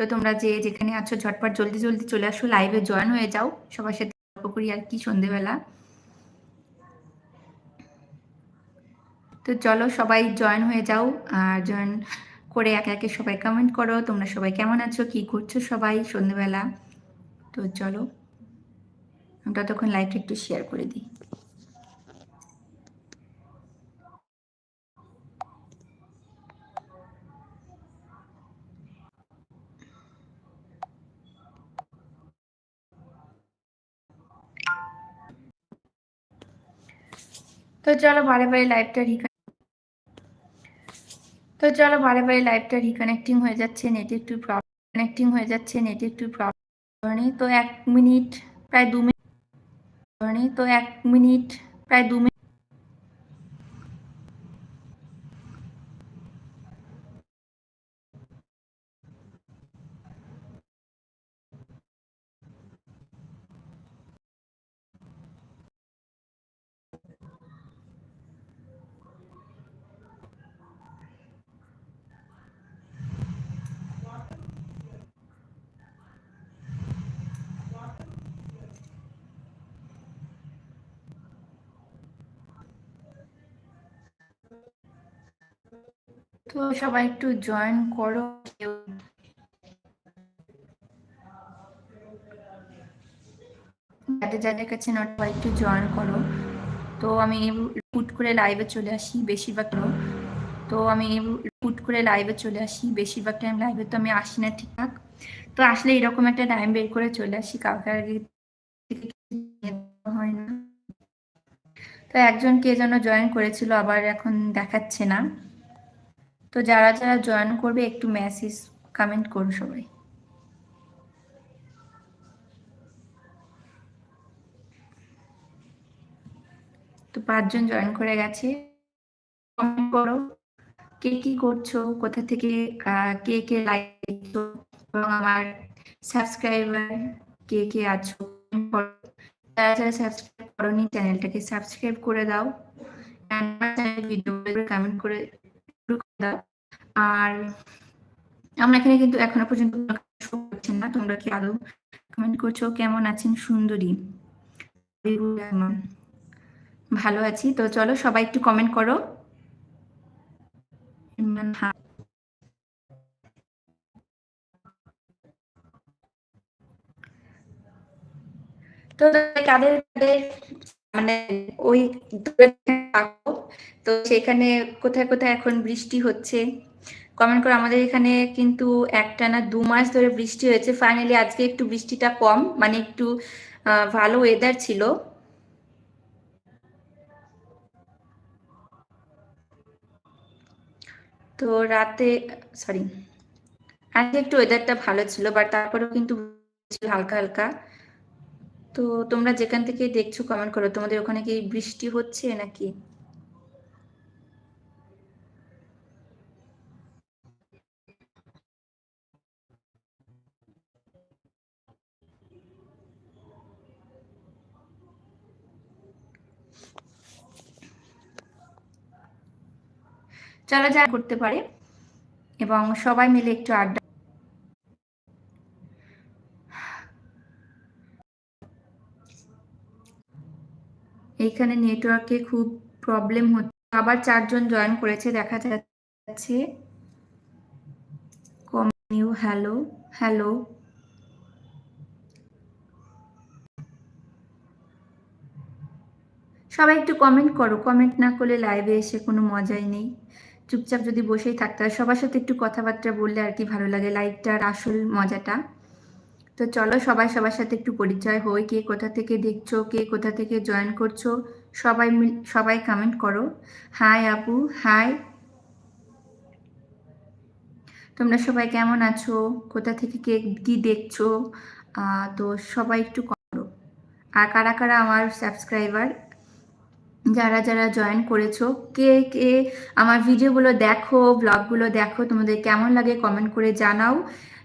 তো তোমরা যে যেখানে আছো, ঝটপট জলদি জলদি চলে আসো লাইভে জয়েন হয়ে যাও। সবার সাথে গল্প করি আর কি সন্ধেবেলা। তো চলো সবাই জয়েন হয়ে যাও আর জয়েন করে একে একে সবাই কমেন্ট করো। তোমরা সবাই কেমন আছো? কি করছ সবাই সন্ধেবেলা? তো চলো আমরা তখন লাইভটা একটু শেয়ার করে দিই। তো চলো বারে বারে লাইভটা রিকান তো চলো বারে বারে লাইভটা রিকানেক্টিং হয়ে যাচ্ছে নেটে একটু কানেক্টিং হয়ে যাচ্ছে নেটে একটু প্রবলেম তো এক মিনিট প্রায় দু মিনিট তো এক মিনিট প্রায় দু মিনিট সবাই একটু জয়েন করো। যাদের যাদের কাছে নট একটু জয়েন করো। তো আমি পুট করে লাইভে চলে আসি বেশিরভাগ তো। আমি পুট করে লাইভে চলে আসি, বেশিরভাগ টাইম লাইভে তো আমি আসি না ঠিকঠাক। তো আসলে এরকম একটা টাইম বের করে চলে আসি, কাউকে আগে হয় না। তো একজন কে যেন জয়েন করেছিল, আবার এখন দেখাচ্ছে না। তো যারা যারা জয়েন করবে, একটু মেসেজ কমেন্ট করো সবাই। তো পাঁচজন জয়েন করে গেছে। কমেন্ট করো, কে কি করছ, কোথা থেকে কে কে লাইক এবং আমার সাবস্ক্রাইবার কে কে আছো যারা যারা সাবস্ক্রাইব করোনি চ্যানেলটাকে সাবস্ক্রাইব করে দাও। ভিডিও কমেন্ট করে দাও। আর আমরা এখানে কিন্তু এখনও পর্যন্ত না। তোমরা কি আদৌ কমেন্ট করছ? কেমন আছেন সুন্দরী? ভালো আছি। তো চলো সবাই একটু কমেন্ট করো। তো কাদের মানে ওই তো সেখানে কোথায় কোথায় এখন বৃষ্টি হচ্ছে? কমেন্ট করে। আমাদের এখানে কিন্তু একটা না দু মাস ধরে বৃষ্টি হয়েছে। ফাইনালি আজকে একটু বৃষ্টিটা কম মানে একটু ভালো ওয়েদার ছিল। তো রাতে সরি আজকে একটু ওয়েদারটা ভালো ছিল বাট তারপরেও কিন্তু হালকা হালকা। তো তোমরা যেখান থেকে দেখছ কমেন্ট করো। তোমাদের ওখানে কি বৃষ্টি হচ্ছে নাকি? চলো যা করতে পারে। এবং সবাই মিলে একটু আড্ডা এইখানে নেটওয়ার্কে খুব প্রবলেম হচ্ছে। আবার চারজন জয়েন করেছে, দেখা যাচ্ছে। নিউ হ্যালো হ্যালো সবাই একটু কমেন্ট করো। কমেন্ট না করলে লাইভে এসে কোনো মজাই নেই। চুপচাপ যদি বসেই থাকতে হয়, সবার সাথে একটু কথাবার্তা বললে আর কি ভালো লাগে। লাইভটার আসল মজাটা। তো চলো সবাই সবার সাথে একটু পরিচয় হই। কে কোথা থেকে দেখছ? কে কোথা থেকে জয়েন করছ? সবাই সবাই কমেন্ট করো। হাই আপু হাই তোমরা সবাই কেমন আছো? কোথা থেকে কে কি দেখছ? তো সবাই একটু করো। আর কারা কারা আমার সাবস্ক্রাইবার যারা যারা জয়েন করেছ, কে কে আমার ভিডিওগুলো দেখো ব্লগগুলো দেখো, তোমাদের কেমন লাগে কমেন্ট করে জানাও।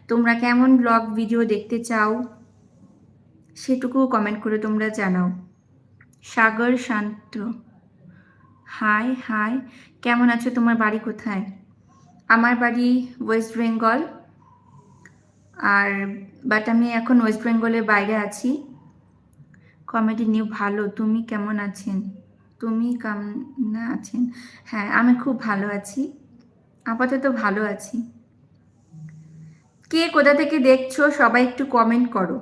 তোমরা কেমন ব্লগ ভিডিও দেখতে চাও সেটুকু কমেন্ট করে তোমরা জানাও। সাগর শান্ত। হাই হাই কেমন আছো তোমার বাড়ি কোথায়? আমার বাড়ি ওয়েস্ট বেঙ্গল আর বাট আমি এখন ওয়েস্ট বেঙ্গলের বাইরে আছি। কমেডি নিউ ভালো, তুমি কেমন আছেন? তুমি কেমন আছেন? হ্যাঁ আমি খুব ভালো আছি। আপাতত ভালো আছি। কে কোথা থেকে দেখছ সবাই একটু কমেন্ট করো।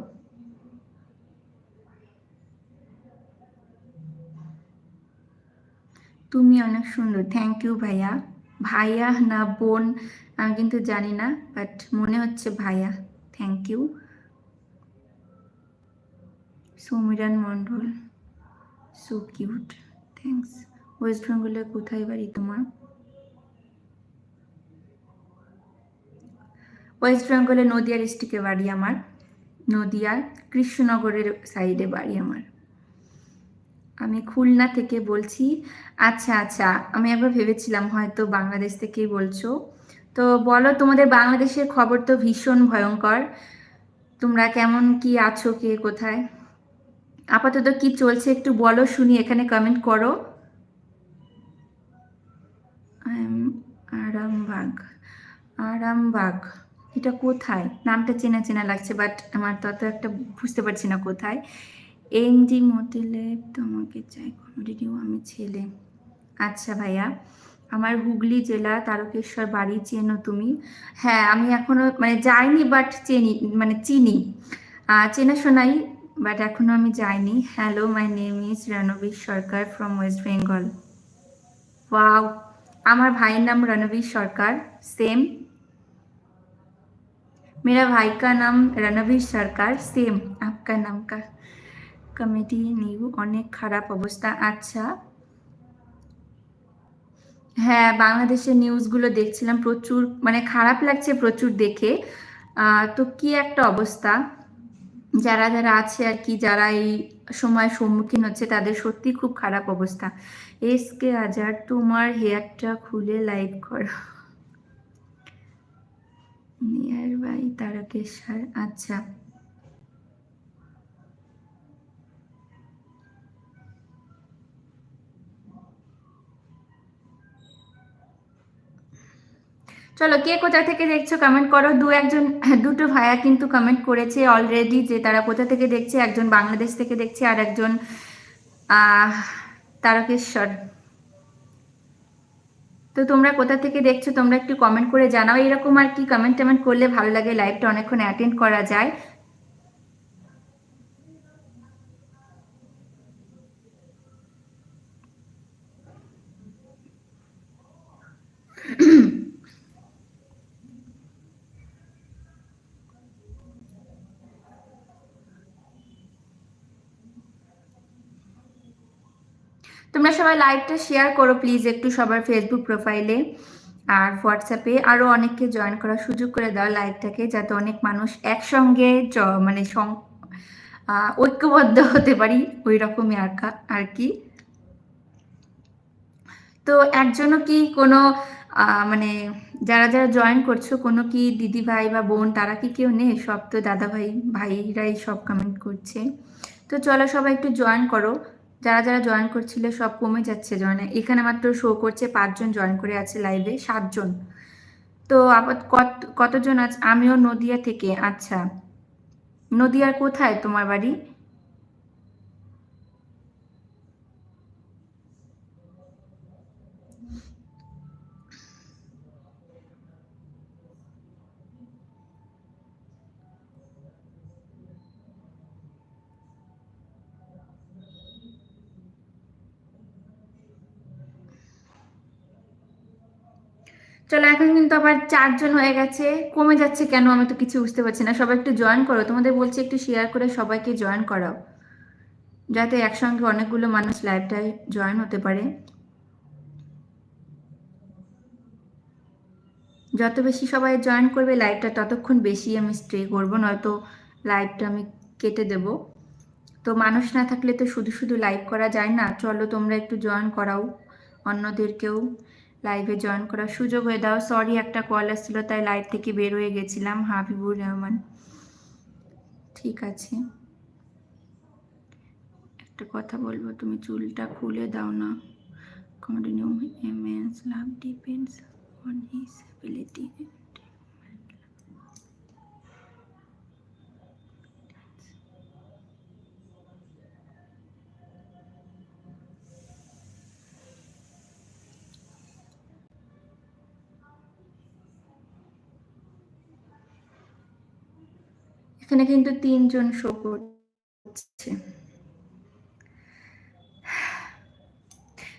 তুমি অনেক সুন্দর থ্যাংক ইউ ভাইয়া। ভাইয়া না বোন, আমি কিন্তু জানি না বাট মনে হচ্ছে ভাইয়া thank you Samiran Mondal so cute thanks West বেঙ্গলের কোথায় বাড়ি তোমার? ওয়েস্ট বেঙ্গলে নদিয়া ডিস্ট্রিক্টে বাড়ি আমার। নদিয়ার কৃষ্ণনগরের সাইডে বাড়ি আমার। আমি খুলনা থেকে বলছি আচ্ছা আচ্ছা আমি একবার ভেবেছিলাম হয়তো বাংলাদেশ থেকেই বলছো। তো বলো, তোমাদের বাংলাদেশের খবর তো ভীষণ ভয়ঙ্কর। তোমরা কেমন, কি আছো, কে কোথায়? আপাতত কি চলছে একটু বলো, শুনি, এখানে কমেন্ট করো। আরামবাগ আরামবাগ। এটা কোথায়? নামটা চেনা চেনা লাগছে বাট আমার তত একটা বুঝতে পারছি না কোথায়। এম জি মোটেলে তোমাকে চাই কমেডিও আমি ছেলে। আচ্ছা ভাইয়া, আমার হুগলি জেলা তারকেশ্বর বাড়ি চেনো তুমি? হ্যাঁ আমি এখনও মানে যাইনি বাট চেনি মানে চিনি। চেনা শোনাই বাট এখনও আমি যাইনি। Hello my name is Ranbir Sarkar from West Bengal wow আমার ভাইয়ের নাম রণবীর সরকার সেম मेरा भाई का नाम रणवीर सरकार सेम आपका नाम का কমেডি নিউ অনেক খারাপ অবস্থা আচ্ছা হ্যাঁ বাংলাদেশের নিউজগুলো দেখছিলাম প্রচুর মানে খারাপ লাগছে প্রচুর দেখে তো কি একটা অবস্থা যারা যারা আছে আর কি যারা এই সময় সম্মুখীন হচ্ছে তাদের সত্যি খুব খারাপ অবস্থা এস কে আজার তোমার হেয়ারটা খুলে লাইভ করো নিয়ার বাই তারকেশ্বর আচ্ছা। চলো, কে কোথা থেকে দেখছ কমেন্ট করো। দু একজন, দুটো ভাইয়া কিন্তু কমেন্ট করেছে অলরেডি যে তারা কোথা থেকে দেখছে, একজন বাংলাদেশ থেকে দেখছে আর একজন তারকেশ্বর। তো তোমরা কোথা থেকে দেখছ তোমরা একটু কমেন্ট করে জানাও। এরকম আর কি কমেন্ট টমেন্ট করলে ভালো লাগে। লাইভটা অনেকক্ষণ অ্যাটেন্ড করা যায়। তোমরা সবাই লাইভটা শেয়ার করো প্লিজ একটু সবার ফেসবুক প্রোফাইলে আর হোয়াটসঅ্যাপে আরও অনেককে জয়েন করার সুযোগ করে দাও লাইভটাকে যাতে অনেক মানুষ একসঙ্গে মানে ঐক্যবদ্ধ হতে পারি ওই রকমই আর আর কি। তো একজনও কি কোনো মানে যারা যারা জয়েন করছ, কোনো কি দিদি ভাই বা বোন, তারা কি কেউ নেই? সব তো দাদা ভাই, ভাইরাই সব কমেন্ট করছে। তো চলো সবাই একটু জয়েন করো। যারা যারা জয়েন করছিল সব কমে যাচ্ছে জয়েনে এখানে মাত্র শো করছে পাঁচজন জয়েন করে আছে লাইভে সাতজন। তো আপাত, কত, কতজন আছে, আমিও নদিয়া থেকে। আচ্ছা নদিয়ার কোথায় তোমার বাড়ি? চলো, এখন কিন্তু আবার চারজন হয়ে গেছে। কমে যাচ্ছে কেন? আমি তো কিছু বুঝতে পারছি না। সবাই একটু জয়েন করো। তোমাদের বলছি একটু শেয়ার করে সবাইকে জয়েন করাও। যাতে একসঙ্গে অনেকগুলো মানুষ লাইভটায় জয়েন হতে পারে। যত বেশি সবাই জয়েন করবে লাইভটা ততক্ষণ বেশি আমি স্টে করব। নয়তো লাইভটা আমি কেটে দেব। তো মানুষ না থাকলে তো শুধু শুধু লাইভ করা যায় না। চলো, তোমরা একটু জয়েন করাও অন্যদেরকেও। লাইভে জয়েন করার সুযোগ হয়ে দাও। সরি একটা কল আসছিল, তাই লাইভ থেকে বের হয়ে গেছিলাম, হাবিবুর রহমান। ঠিক আছে। একটা কথা বলব, তুমি চুলটা খুলে দাও না। Continue এমএনস love depends on his ability এখানে কিন্তু তিনজন শো করছে।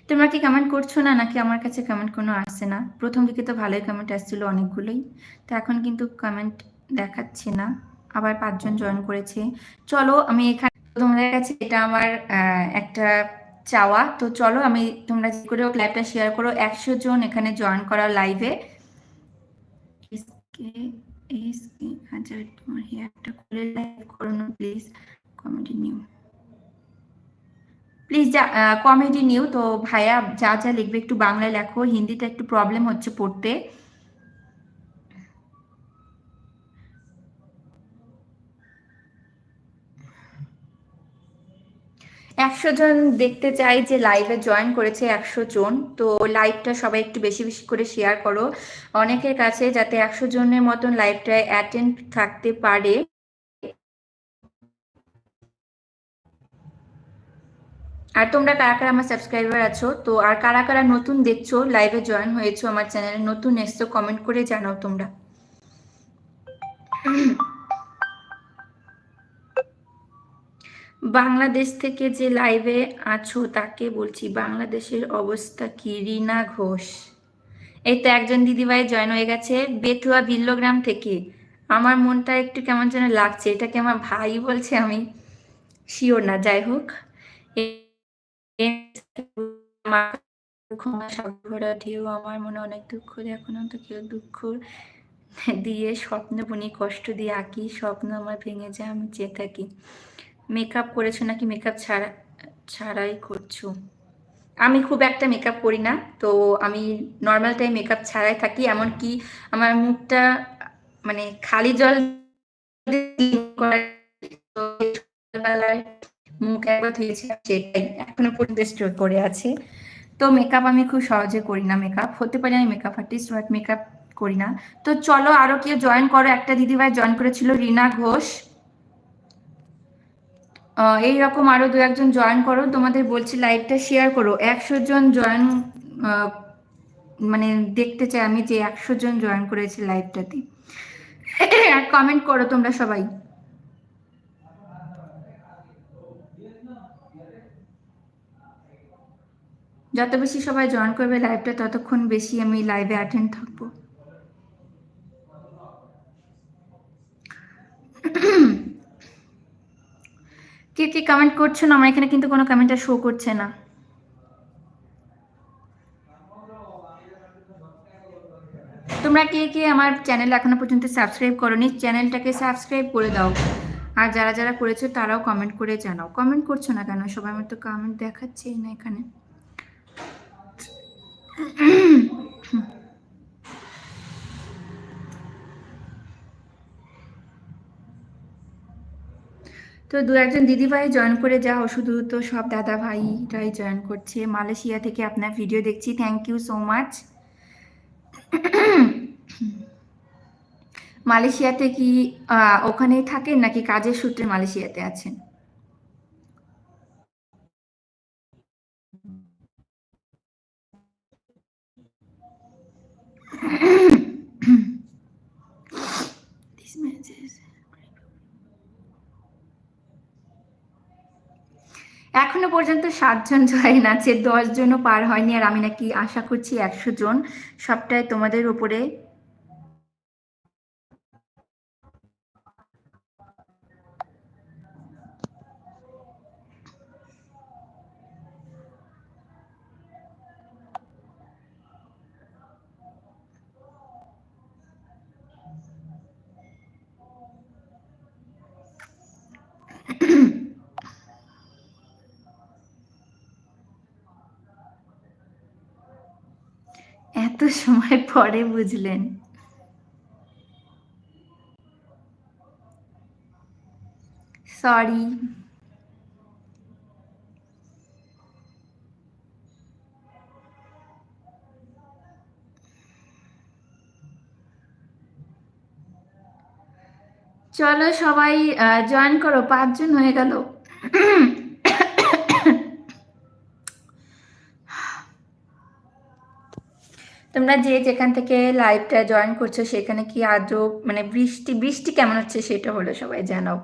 তোমরা কি কমেন্ট করছ না? নাকি আমার কাছে কমেন্ট কোনো আসছে না? প্রথম দিকে তো ভালোই কমেন্ট আসছিল অনেকগুলোই। তো এখন কিন্তু কমেন্ট দেখাচ্ছে না। আবার পাঁচজন জয়েন করেছে। চলো আমি এখানে তোমাদের কাছে এটা আমার একটা চাওয়া। তো চলো আমি তোমরা যে করে লাইভটা শেয়ার করো। একশো জন এখানে জয়েন করা লাইভে কমেডি নিউ প্লিজ যা কমেডি নিউ তো ভাইয়া, যা যা লিখবে, একটু বাংলায় লেখো। হিন্দিতে একটু প্রবলেম হচ্ছে পড়তে। একশো জন দেখতে চাই যে লাইভে জয়েন করেছে একশো জন। তো লাইভটা সবাই একটু বেশি বেশি করে শেয়ার করো। অনেকের কাছে যাতে একশো জনের মতন লাইভটায় অ্যাটেন্ড থাকতে পারে। আর তোমরা কারা কারা আমার সাবস্ক্রাইবার আছো? তো আর কারা কারা নতুন দেখছ লাইভে জয়েন হয়েছো আমার চ্যানেলে নতুন এসছো কমেন্ট করে জানাও তোমরা। বাংলাদেশ থেকে যে লাইভে আছো তাকে বলছি, বাংলাদেশের অবস্থা কি? রিনা ঘোষ। এই তো একজন দিদিভাই জয়েন হয়ে গেছে বেতুয়া বিল্লগ্রাম থেকে। আমার মনটা একটু কেমন যেন লাগছে, এটাকে আমার ভাই বলছে আমি। শিওর না, যাই হোক। ঢেউ আমার মনে অনেক দুঃখ, এখন তো কেউ দুঃখ দিয়ে, স্বপ্ন বুনি, কষ্ট দিয়ে আঁকি, স্বপ্ন আমার ভেঙে যায়, আমি চেয়ে থাকি। মেকআপ করেছ নাকি মেকআপ ছাড়া, ছাড়াই করছ? আমি খুব একটা মেকআপ করি না, তো আমি নর্মাল টাইম মেকআপ ছাড়াই থাকি, এমনকি আমার মুখটা মানে খালি জল মুখ একবার ধুয়েছি, সেটাই এখনও পর্যন্ত স্টোর করে আছে। তো মেকআপ আমি খুব সহজে করি না, মেকআপ হতে পারি আমি মেকআপ আর্টিস্ট বাট মেকআপ করি না। তো চলো আরও কেউ জয়েন করো, একটা দিদিভাই জয়েন করেছিল, রিনা ঘোষ। এইরকম আরও দু একজন জয়েন করো, তোমাদের বলছি লাইভটা শেয়ার করো। একশো জন জয়েন মানে দেখতে চাই আমি যে একশো জন জয়েন করেছি লাইভটাতে আর কমেন্ট করো তোমরা সবাই। যত বেশি সবাই জয়েন করবে লাইভটা ততক্ষণ বেশি আমি লাইভে অ্যাটেন্ড থাকব। কে কে কমেন্ট করছ না আমার এখানে কিন্তু কোনো কমেন্টটা শো করছে না। তোমরা কে কে আমার চ্যানেল এখনও পর্যন্ত সাবস্ক্রাইব করোনি চ্যানেলটাকে সাবস্ক্রাইব করে দাও। আর যারা যারা করেছ, তারাও কমেন্ট করে জানাও। কমেন্ট করছ না কেন? সবাই আমার তো কমেন্ট দেখাচ্ছেই না এখানে। তো দু একজন দিদিভাই জয়েন করে যাও শুধু তো সব দাদা ভাইরাই জয়েন করছে। মালয়েশিয়া থেকে আপনার ভিডিও দেখছি থ্যাংক ইউ সো মাচ মালয়েশিয়াতে কি ওখানেই থাকেন নাকি কাজের সূত্রে মালয়েশিয়াতে আছেন? এখনও পর্যন্ত সাতজন জয়েন আছে দশ জনও পার হয়নি, আর আমি নাকি আশা করছি একশো জন। সবটাই তোমাদের উপরে সময় পরে বুঝলেন? সরি চলো সবাই জয়েন করো পাঁচজন হয়ে গেল। তোমরা যে যেখান থেকে লাইভটা জয়েন করছ, সেখানে কি আজও মানে বৃষ্টি বৃষ্টি কেমন হচ্ছে সেটা হলো সবাই জানাও।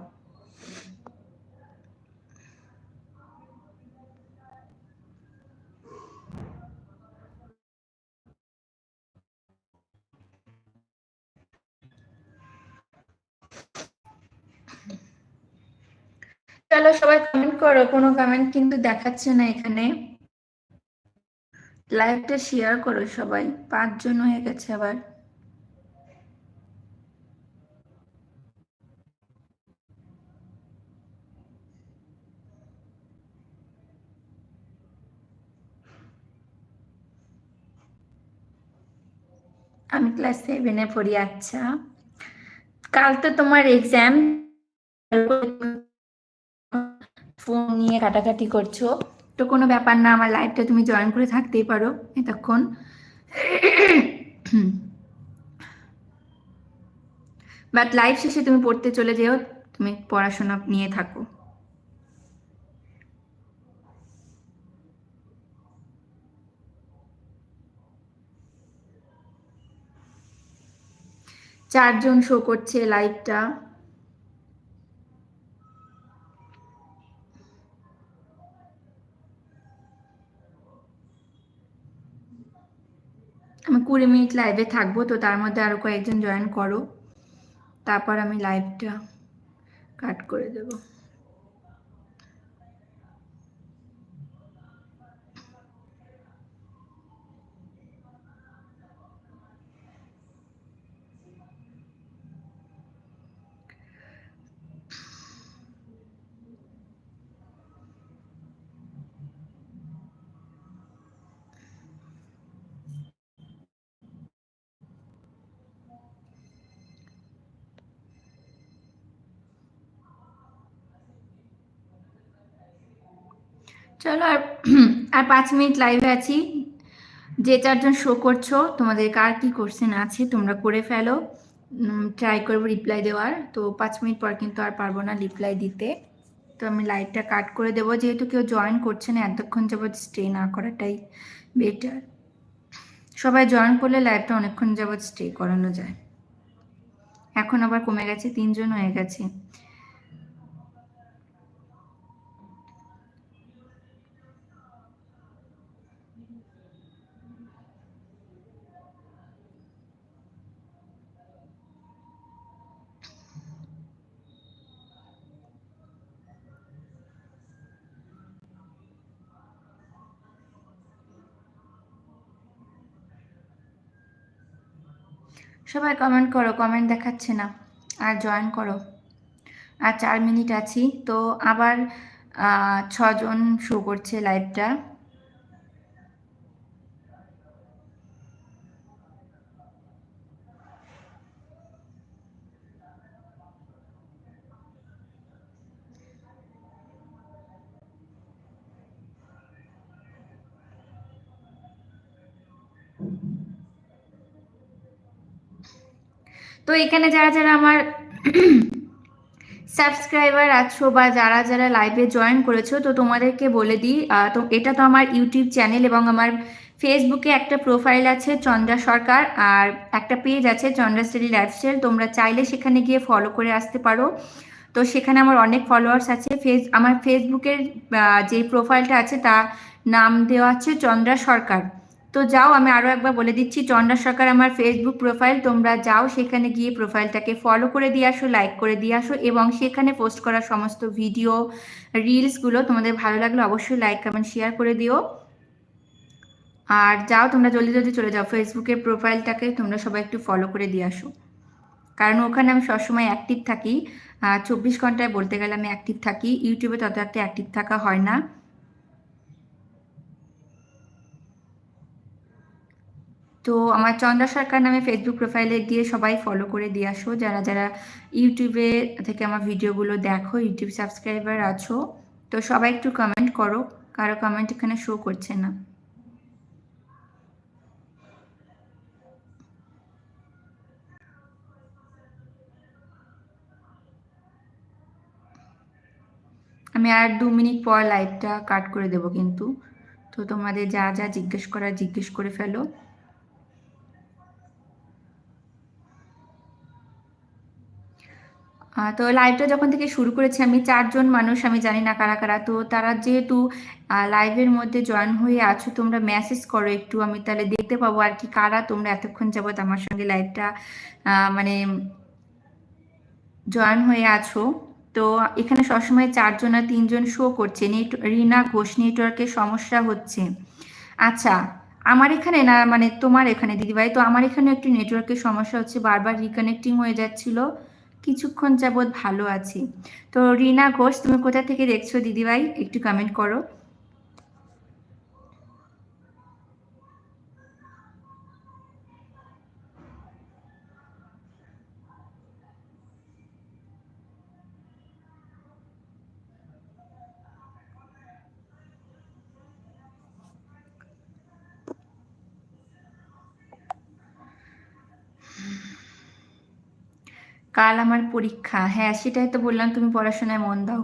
চলো সবাই কমেন্ট করো, কোনো কমেন্ট কিন্তু দেখাচ্ছে না এখানে। লাইভটা শেয়ার করো সবাই। পাঁচজন হয়ে গেছে আবার। আমি ক্লাস সেভেনে পড়ি আচ্ছা। কাল তো তোমার এক্সাম ফোন নিয়ে কাটাকাটি করছ। তো কোনো ব্যাপার না, আমার লাইফটা তুমি জয়েন করে থাকতেই পারো এতক্ষণ। বাট লাইভ শেষে তুমি পড়তে চলে যেও, তুমি পড়াশোনা নিয়ে থাকো। চারজন শো করছে লাইভটা কুড়ি মিনিট লাইভে থাকব, তো তার মধ্যে আরও কয়েকজন জয়েন করো। তারপর আমি লাইভটা কাট করে দেবো। চলো আর আর পাঁচ মিনিট লাইভে আছি। যে চারজন শো করছ, তোমাদের কার কি কোশ্চেন আছে, তোমরা করে ফেলো। ট্রাই করব রিপ্লাই দেওয়ার। তো পাঁচ মিনিট পর কিন্তু আর পারব না রিপ্লাই দিতে। তো আমি লাইভটা কাট করে দেবো। যেহেতু কেউ জয়েন করছে না, এতক্ষণ যাবৎ স্টে না করাটাই বেটার সবাই জয়েন করলে লাইভটা অনেকক্ষণ যাবৎ স্টে করানো যায়। এখন আবার কমে গেছে, তিনজন হয়ে গেছে। সবাই কমেন্ট করো কমেন্ট দেখাচ্ছে না, আর জয়েন করো। আর চার মিনিট আছি, তো আবার ছজন শো করছে লাইভটা তো এখানে যারা যারা আমার সাবস্ক্রাইবার আছো বা যারা যারা লাইভে জয়েন করেছ, তো তোমাদেরকে বলে দিই তো এটা তো আমার ইউটিউব চ্যানেল এবং আমার ফেসবুকে একটা প্রোফাইল আছে চন্দ্রা সরকার, আর একটা পেজ আছে চন্দ্রা স্টাডি লাইফস্টাইল তোমরা চাইলে সেখানে গিয়ে ফলো করে আসতে পারো। তো সেখানে আমার অনেক ফলোয়ার্স আছে। ফেস আমার ফেসবুকের যে প্রোফাইলটা আছে তা নাম দেওয়া আছে চন্দ্রা সরকার। তো যাও, আমি আরও একবার বলে দিচ্ছি, চন্ডা সরকার আমার ফেসবুক প্রোফাইল তোমরা যাও, সেখানে গিয়ে প্রোফাইলটাকে ফলো করে দিয়ে আসো লাইক করে দিয়ে আসো, এবং সেখানে পোস্ট করা সমস্ত ভিডিও রিলসগুলো তোমাদের ভালো লাগলে অবশ্যই লাইক কমেন্ট শেয়ার করে দিও। আর যাও, তোমরা জলদি জলদি চলে যাও ফেসবুকের প্রোফাইলটাকে তোমরা সবাই একটু ফলো করে দিয়ে আসো। কারণ ওখানে আমি সবসময় অ্যাক্টিভ থাকি। চব্বিশ ঘন্টায় বলতে গেলে আমি অ্যাক্টিভ থাকি ইউটিউবে তত একটা অ্যাক্টিভ থাকা হয় না। তো আমার চন্দ্রা সরকার নামে ফেসবুক প্রোফাইলে গিয়ে সবাই ফলো করে দিয়ে আসো। যারা যারা ইউটিউবে থেকে আমার ভিডিওগুলো দেখো ইউটিউব সাবস্ক্রাইবার আছো, তো সবাই একটু কমেন্ট করো। কারও কমেন্ট এখানে শো করছে না। আমি আর দু মিনিট পর লাইভটা কাট করে দেব কিন্তু। তো তোমাদের যা যা জিজ্ঞেস করার জিজ্ঞেস করে ফেলো। তো লাইভটা যখন থেকে শুরু করেছি, আমি চারজন মানুষ, আমি জানি না কারা কারা। তো তারা যেহেতু লাইভের মধ্যে জয়েন হয়ে আছো, তোমরা মেসেজ করো একটু, আমি তাহলে দেখতে পাবো আর কি কারা। তোমরা এতক্ষণ যাবত আমার সঙ্গে লাইভটা মানে জয়েন হয়ে আছো। তো এখানে সবসময় চারজন আর তিনজন শো করছে। নেট, রিনা ঘোষ নেটওয়ার্কের সমস্যা হচ্ছে। আচ্ছা আমার এখানে না মানে তোমার এখানে, দিদিভাই, তো আমার এখানে একটু নেটওয়ার্কের সমস্যা হচ্ছে, বারবার রিকানেক্টিং হয়ে যাচ্ছিল। কিছুক্ষণ যাবৎ ভালো আছি। তো রিনা ঘোষ, তুমি কোথা থেকে দেখছ? দিদিভাই, একটু কমেন্ট করো। কাল আমার পরীক্ষা। হ্যাঁ সেটাই তো বললাম, তুমি পড়াশোনায় মন দাও।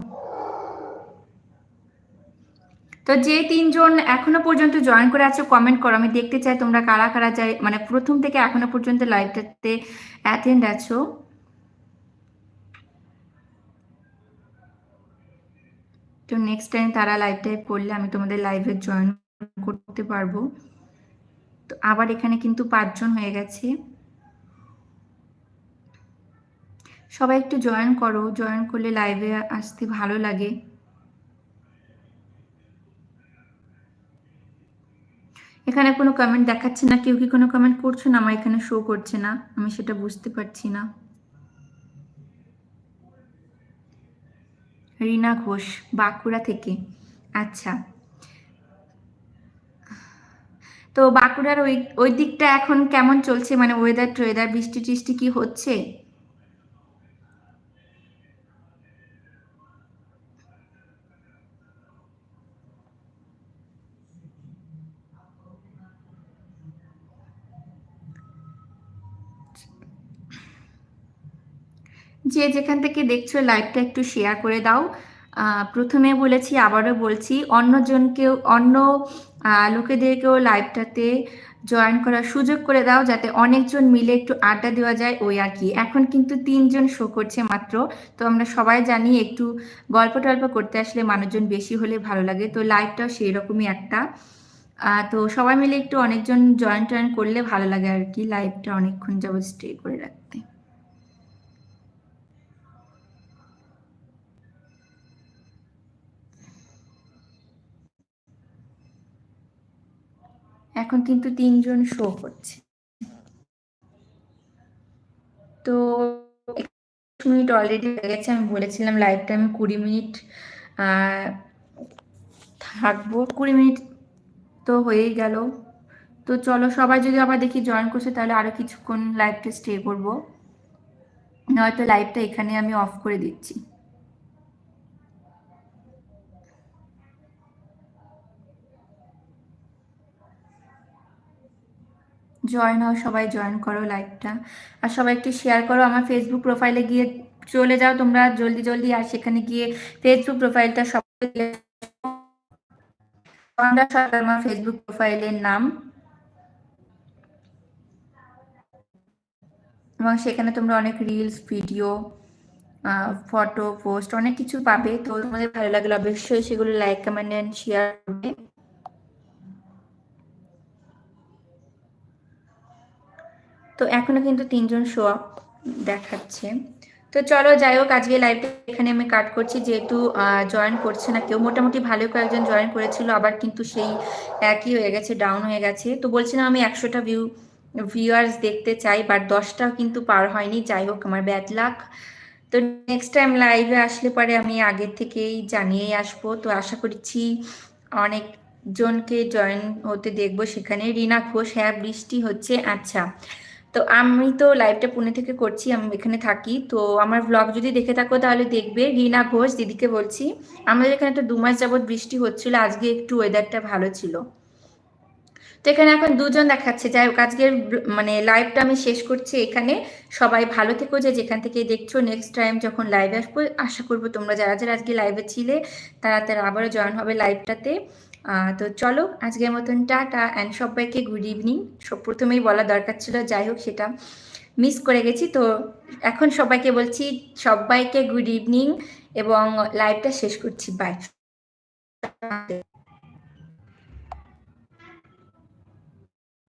তো যে তিনজন এখনও পর্যন্ত জয়েন করে আছো কমেন্ট করো। আমি দেখতে চাই তোমরা কারা কারা যাই মানে প্রথম থেকে এখনও পর্যন্ত লাইভটাতে অ্যাটেন্ড আছো। তো নেক্সট টাইম তারা লাইভ টাইপ করলে আমি তোমাদের লাইভে জয়েন করতে পারব। তো আবার এখানে কিন্তু পাঁচজন হয়ে গেছে। সবাই একটু জয়েন করো জয়েন করলে লাইভে আসতে ভালো লাগে। এখানে কোনো কমেন্ট দেখাচ্ছে না, কেউ কি কোনো কমেন্ট করছ না? আমার এখানে শো করছে না, আমি সেটা বুঝতে পারছি না। রিনা ঘোষ, বাঁকুড়া থেকে। আচ্ছা। তো বাঁকুড়ার ওই ওই দিকটা এখন কেমন চলছে? মানে ওয়েদার টোয়েদার বৃষ্টি টিষ্টি কি হচ্ছে? যে যেখান থেকে দেখছ লাইভটা একটু শেয়ার করে দাও। প্রথমে বলেছি, আবারও বলছি, অন্যজনকেও, অন্য লোকেদেরকেও লাইভটাতে জয়েন করার সুযোগ করে দাও যাতে অনেকজন মিলে একটু আড্ডা দেওয়া যায় ওই আর কি। এখন কিন্তু তিনজন শো করছে মাত্র। তো আমরা সবাই জানি একটু গল্প টল্প করতে আসলে মানুষজন বেশি হলে ভালো লাগে। তো লাইভটাও সেই রকমই একটা তো সবাই মিলে একটু অনেকজন জয়েন টয়েন করলে ভালো লাগে আর কি। লাইভটা অনেকক্ষণ যাব স্টে করে রাখতে। এখন কিন্তু তিনজন শো করছে। তো মিনিট অলরেডি হয়ে গেছে, আমি বলেছিলাম লাইভটা আমি কুড়ি মিনিট থাকব। কুড়ি মিনিট তো হয়েই গেল। তো চলো সবাই যদি আবার দেখি জয়েন করছে, তাহলে আরও কিছুক্ষণ লাইভটা স্টে করব নয়তো লাইভটা এখানে আমি অফ করে দিচ্ছি। জয়েন হও, সবাই জয়েন করো লাইভটা আর সবাই একটু শেয়ার করো, আমার ফেসবুক প্রোফাইলে গিয়ে চলে যাও তোমরা, জলদি জলদি। আর সেখানে গিয়ে ফেসবুক প্রোফাইলটা সব আমার ফেসবুক প্রোফাইলের নাম। এবং সেখানে তোমরা অনেক রিলস ভিডিও ফটো পোস্ট অনেক কিছু পাবে। তো তোমাদের ভালো লাগলে অবশ্যই সেগুলো লাইক কমেন্ট শেয়ার করবে। তো এখনও কিন্তু তিনজন শো আপ দেখাচ্ছে। তো চলো যাই হোক, আজকে লাইভটা এখানে আমি কাট করছি। যেহেতু জয়েন করছে না কেউ, মোটামুটি ভালো কয়েকজন জয়েন করেছিল, আবার কিন্তু সেই একই হয়ে গেছে ডাউন হয়ে গেছে। তো বলছিলাম আমি একশোটা ভিউ ভিউয়ার্স দেখতে চাই বাট দশটাও কিন্তু পার হয়নি। যাই হোক, আমার ব্যাড লাক তো নেক্সট টাইম লাইভে আসলে পরে আমি আগের থেকেই জানিয়েই আসব। তো আশা করছি অনেক জনকে জয়েন হতে দেখব সেখানে। রিনা ঘোষ হ্যাঁ বৃষ্টি হচ্ছে। আচ্ছা তো আমি তো লাইভটা পুনে থেকে করছি, আমি এখানে থাকি। তো আমার ব্লগ যদি দেখে থাকো তাহলে দেখবে, রিনা ঘোষ, দিদিকে বলছি। আমাদের এখানে তো দু মাস যাবৎ বৃষ্টি হচ্ছিল, আজকে একটু ওয়েদারটা ভালো ছিল। তো এখানে এখন দুজন দেখাচ্ছে, যাই হোক, আজকের মানে লাইভটা আমি শেষ করছি এখানে। সবাই ভালো থেকো, যে যেখান থেকে দেখছ নেক্সট টাইম যখন লাইভে আসব, আশা করব তোমরা যারা যারা আজকে লাইভে ছিলে, তারা তারা আবারও জয়েন হবে লাইভটাতে তো চলো, আজকের মতন টাটা অ্যান্ড সবাইকে গুড ইভিনিং সব প্রথমেই বলা দরকার ছিল যাই হোক সেটা মিস করে গেছি। তো এখন সবাইকে বলছি, সবাইকে গুড ইভিনিং এবং লাইভটা শেষ করছি। বাই